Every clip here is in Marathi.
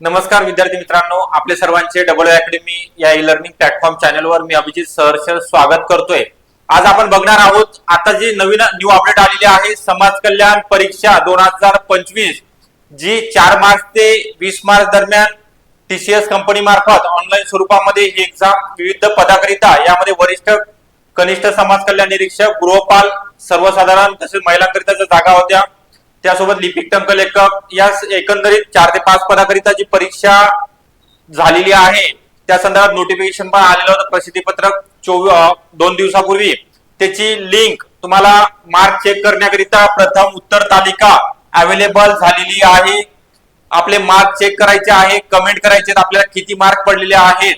नमस्कार विद्यार्थी मित्रांनो आपले सर्वांचे डबल अकॅडमी या ई लर्निंग प्लॅटफॉर्म चॅनलवर मी अभिजित सहर्ष स्वागत करतोय. आज आपण बघणार आहोत आता जी नवीन न्यू अपडेट आलेली आहे समाज कल्याण परीक्षा दोन हजार पंचवीस जी चार मार्च ते वीस मार्च दरम्यान टीसीएस कंपनी मार्फत ऑनलाईन स्वरूपामध्ये ही एक्झाम विविध पदाकरिता यामध्ये वरिष्ठ कनिष्ठ समाज कल्याण निरीक्षक गृहपाल सर्वसाधारण तसेच महिलांकरिताच्या जागा होत्या. त्यासोबत लिपिक टंक लेखक या एकंदरीत चार ते पाच पदाकरिता जी परीक्षा झालेली आहे त्या संदर्भात नोटिफिकेशन पण आलेलं होतं प्रसिद्धीपत्रक चोवीस दोन दिवसापूर्वी. त्याची लिंक तुम्हाला मार्क चेक करण्याकरिता प्रथम उत्तर तालिका अवेलेबल झालेली आहे. आपले मार्क चेक करायचे आहे कमेंट करायचे आपल्याला किती मार्क पडलेले आहेत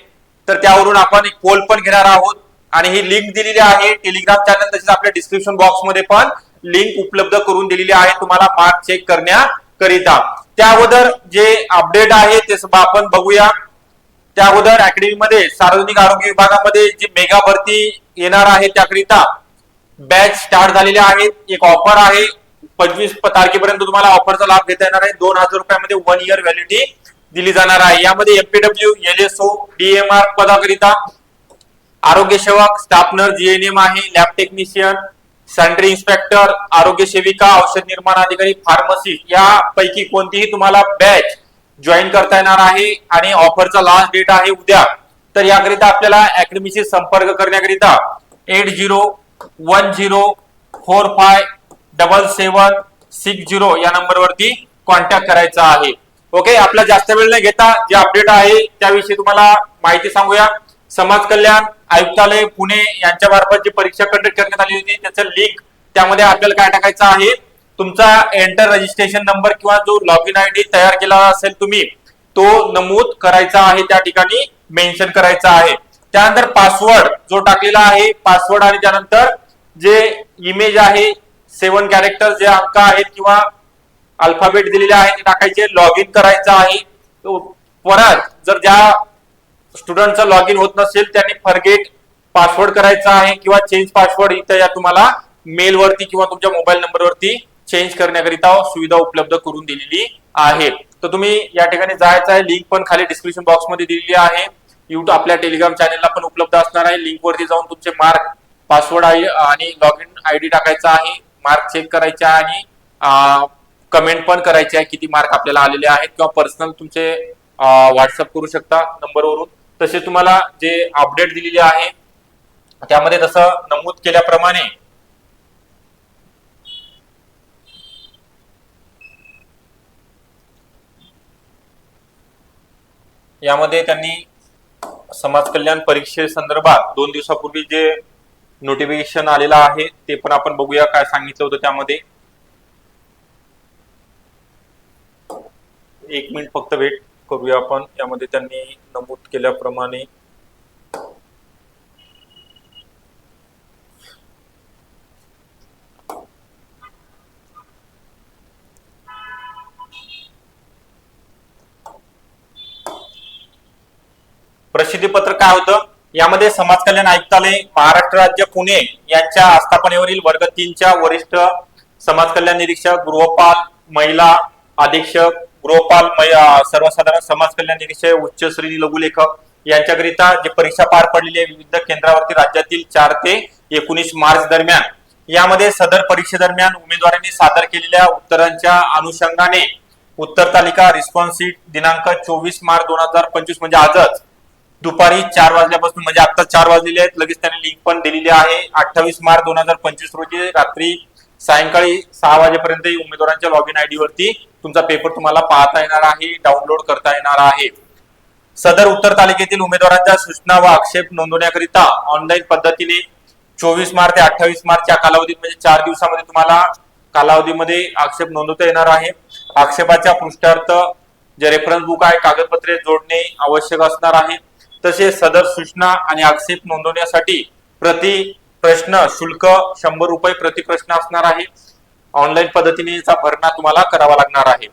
तर त्यावरून आपण एक पोल पण घेणार आहोत. आणि ही लिंक दिलेली आहे टेलिग्राम चॅनल तसेच आपल्या डिस्क्रिप्शन बॉक्समध्ये पण. लिंक उपलब्ध करून दिलेली आहे तुम्हाला मार्क चेक करण्याकरिता. त्या अगोदर जे अपडेट आहे ते सुद्धा आपण बघूया. त्या अगोदर अकॅडमीमध्ये सार्वजनिक आरोग्य विभागामध्ये जी मेगा भरती येणार आहे त्याकरिता बॅच स्टार्ट झालेले आहेत. एक ऑफर आहे. पंचवीस तारखेपर्यंत तुम्हाला ऑफरचा लाभ घेता येणार आहे. दोन हजार रुपयामध्ये वन इयर व्हॅलिडिटी दिली जाणार आहे. यामध्ये MPW L S O DMR पदाकरिता आरोग्य सेवक स्टाफ नर्स जीएनएम आहे लॅब टेक्निशियन सॅनिटरी इन्स्पेक्टर आरोग्य सेविका औषध निर्माण अधिकारी फार्मसी यापैकी कोणतीही तुम्हाला बॅच जॉईन करता येणार आहे आणि ऑफरचा लास्ट डेट आहे उद्या तर याकरिता आपल्याला अकॅडमीशी संपर्क करण्याकरिता eight zero one zero four five double seven six zero या नंबरवरती कॉन्टॅक्ट करायचा आहे. ओके आपला जास्त वेळ न घेता जे अपडेट आहे त्याविषयी तुम्हाला माहिती सांगूया. समाज कल्याण आयुक्तालय पुणे यांच्या मार्फत जी परीक्षा कंडक्ट करण्यात आली होती त्याचं लिंक त्यामध्ये आपल्याला काय टाकायचं आहे? तुमचा एंटर रजिस्ट्रेशन नंबर किंवा जो लॉग इन आय डी तयार केला असेल तुम्ही तो नमूद करायचा आहे त्या ठिकाणी मेन्शन करायचा आहे. त्यानंतर पासवर्ड जो टाकलेला आहे पासवर्ड आणि त्यानंतर जे इमेज आहे सेवन कॅरेक्टर जे अंक आहेत किंवा अल्फाबेट दिलेले आहे ते टाकायचे लॉग इन करायचं आहे. परत जर ज्या स्टुडंटचं लॉग इन होत नसेल त्यांनी फरगेट पासवर्ड करायचा आहे किंवा चेंज पासवर्ड इथं या तुम्हाला मेल वरती किंवा तुमच्या मोबाईल नंबर वरती चेंज करण्याकरिता सुविधा उपलब्ध करून दिलेली आहे. तर तुम्ही या ठिकाणी जायचं आहे लिंक पण खाली डिस्क्रिप्शन बॉक्समध्ये दिलेली आहे. युट्यूब आपल्या टेलिग्राम चॅनलला पण उपलब्ध असणार आहे. लिंक वरती जाऊन तुमचे मार्क पासवर्ड आणि लॉग इन आय डी टाकायचा आहे. मार्क चेक करायचा आहे आणि कमेंट पण करायचे आहे किती मार्क आपल्याला आलेले आहेत किंवा पर्सनल तुमचे व्हॉट्सअप करू शकता नंबरवरून तसे तुम्हाला जे अपडेट दिलेले आहे त्यामध्ये तसं नमूद केल्याप्रमाणे यामध्ये त्यांनी समाज कल्याण परीक्षे संदर्भात दोन दिवसापूर्वी जे नोटिफिकेशन आलेलं आहे ते पण आपण बघूया काय सांगितलं होतं त्यामध्ये. एक मिनिट फक्त वेट करूया आपण. यामध्ये त्यांनी नमूद केल्याप्रमाणे प्रसिद्धी पत्र काय होतं? यामध्ये समाज कल्याण आयुक्तालय महाराष्ट्र राज्य पुणे यांच्या आस्थापनेवरील वर्ग तीनच्या वरिष्ठ समाज कल्याण निरीक्षक गृहपाल महिला अधीक्षक गृहपाल सर्वसाधारण समाज कल्याण निरीक्षक उच्च श्रेणी लघुलेखक यांच्याकरिता जे परीक्षा पार पडलेली आहे विविध केंद्रावरती राज्यातील चार ते एकोणीस मार्च दरम्यान यामध्ये सदर परीक्षेदरम्यान उमेदवारांनी सादर केलेल्या उत्तरांच्या अनुषंगाने उत्तर तालिका रिस्पॉन्स दिनांक चोवीस मार्च दोन हजार पंचवीस म्हणजे आजच दुपारी चार वाजल्यापासून म्हणजे आता चार वाजलेले आहेत. लगेच त्यांनी लिंक पण दिलेली आहे. अठ्ठावीस मार्च दोन हजार पंचवीस रोजी रात्री सायंकाळी सहा वाजेपर्यंत उमेदवारांच्या लॉग इन आयडी वरती तुमचा पेपर तुम्हाला पाहता येणार आहे डाउनलोड करता येणार आहे. सदर उत्तर तालुक्यातील उमेदवारांच्या सूचना व आक्षेप नोंदवण्याकरिता ऑनलाईन पद्धतीने चोवीस मार्च ते अठ्ठावीस मार्च या कालावधीत म्हणजे चार दिवसामध्ये तुम्हाला कालावधीमध्ये आक्षेप नोंदवता येणार आहे. आक्षेपाच्या पृष्ठार्थ जे रेफरन्स बुक आहे कागदपत्रे जोडणे आवश्यक असणार आहे. तसेच सदर सूचना आणि आक्षेप नोंदवण्यासाठी प्रति प्रश्न शुल्क शंभर रुपये प्रति प्रश्न असणार आहे. ऑनलाईन पद्धतीने भरणा तुम्हाला करावा लागणार आहे.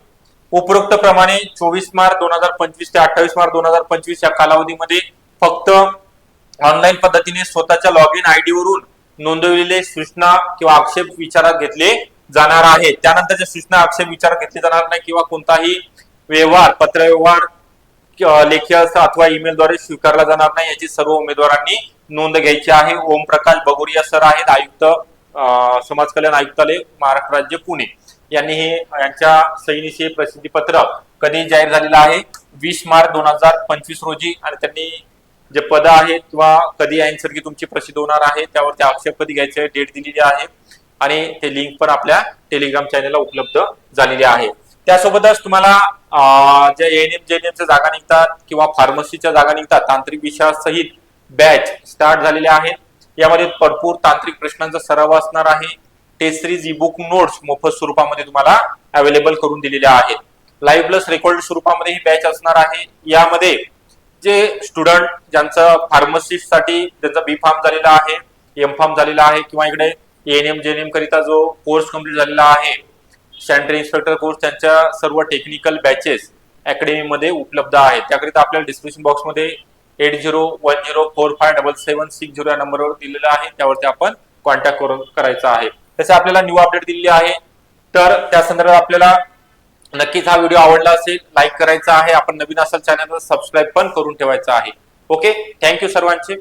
उपरोक्त प्रमाणे चोवीस मार्च दोन हजार पंचवीस ते अठ्ठावीस मार्च दोन हजार पंचवीस या कालावधीमध्ये फक्त ऑनलाईन पद्धतीने स्वतःच्या लॉग इन आयडी वरून नोंदवलेले सूचना किंवा आक्षेप विचारात घेतले जाणार आहे. त्यानंतरच्या सूचना आक्षेप विचारात घेतले जाणार नाही किंवा कोणताही व्यवहार पत्रव्यवहार लेखी असं अथवा ईमेलद्वारे स्वीकारला जाणार नाही याची सर्व उमेदवारांनी नोंद घ्यायची आहे. ओमप्रकाश बगुरिया सर आहेत आयुक्त समाज कल्याण आयुक्तालय महाराष्ट्र राज्य पुणे. यांनी हे यांच्या सैनिशी प्रसिद्धी पत्र कधी जाहीर झालेलं आहे? वीस मार्च दोन हजार पंचवीस रोजी. आणि त्यांनी जे पद आहेत किंवा कधी यांसारखी तुमची प्रसिद्ध होणार आहे त्यावरती आक्षेप कधी घ्यायचे डेट दिलेली आहे. आणि ते लिंक पण आपल्या टेलिग्राम चॅनलला उपलब्ध झालेली आहे. त्यासोबतच तुम्हाला ज्या एन एम जे एन एमच्या जागा निघतात किंवा फार्मसीच्या जागा निघतात तांत्रिक विषयासहित बॅच स्टार्ट झालेले आहेत यामध्ये भरपूर तांत्रिक प्रश्नांचा सराव असणार आहे. Test series E book notes मोफत स्वरूपामध्ये तुम्हाला अवेलेबल करून दिलेल्या आहेत. लाईव्ह प्लस रेकॉर्ड स्वरूपामध्ये ही बॅच असणार आहे. यामध्ये जे स्टुडंट ज्यांचं फार्मसिस्टसाठी ज्यांचा बी फार्म झालेला आहे एम फार्म झालेला आहे किंवा इकडे एएनएम जेएनएम करिता जो कोर्स कंप्लीट झालेला आहे सॅनिटरी इन्स्पेक्टर कोर्स त्यांच्या सर्व टेक्निकल बॅचेस अकॅडमीमध्ये उपलब्ध आहेत. त्याकरिता आपल्याला डिस्क्रिप्शन बॉक्समध्ये eight zero one zero four five double seven six zero या नंबरवर दिलेला आहे. त्यावरती आपण कॉन्टॅक्ट करून करायचा आहे. तसे आपल्याला न्यू अपडेट दिलेली आहे. तर त्या संदर्भात आपल्याला नक्कीच हा व्हिडिओ आवडला असेल लाईक करायचा आहे. आपण नवीन असाल चॅनलवर सबस्क्राईब पण करून ठेवायचा आहे. ओके थँक्यू सर्वांचे.